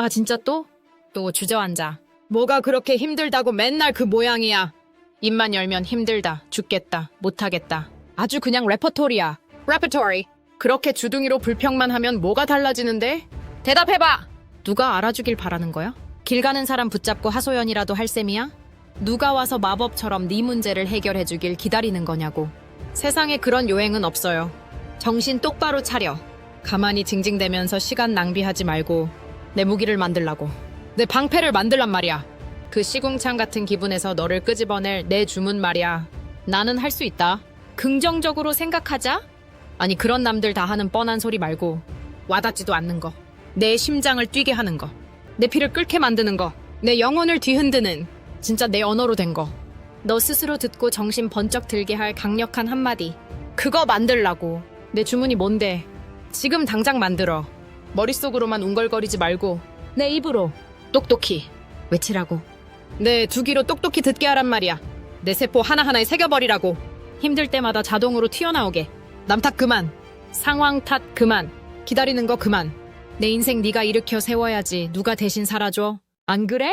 아, 진짜 또? 또 주저앉아. 뭐가 그렇게 힘들다고 맨날 그 모양이야. 입만 열면 힘들다, 죽겠다, 못하겠다. 아주 그냥 레퍼토리야. 레퍼토리. 그렇게 주둥이로 불평만 하면 뭐가 달라지는데? 대답해봐! 누가 알아주길 바라는 거야? 길 가는 사람 붙잡고 하소연이라도 할 셈이야? 누가 와서 마법처럼 네 문제를 해결해주길 기다리는 거냐고. 세상에 그런 요행은 없어요. 정신 똑바로 차려. 가만히 징징대면서 시간 낭비하지 말고 내 무기를 만들라고. 내 방패를 만들란 말이야. 그 시궁창 같은 기분에서 너를 끄집어낼 내 주문 말이야. 나는 할 수 있다. 긍정적으로 생각하자. 아니 그런 남들 다 하는 뻔한 소리 말고 와닿지도 않는 거. 내 심장을 뛰게 하는 거. 내 피를 끓게 만드는 거. 내 영혼을 뒤흔드는 진짜 내 언어로 된 거. 너 스스로 듣고 정신 번쩍 들게 할 강력한 한마디. 그거 만들라고. 내 주문이 뭔데? 지금 당장 만들어. 머릿속으로만 웅걸거리지 말고 내 입으로 똑똑히 외치라고. 내 두기로 똑똑히 듣게 하란 말이야. 내 세포 하나하나에 새겨버리라고. 힘들 때마다 자동으로 튀어나오게. 남 탓 그만. 상황 탓 그만. 기다리는 거 그만. 내 인생 네가 일으켜 세워야지 누가 대신 살아줘. 안 그래?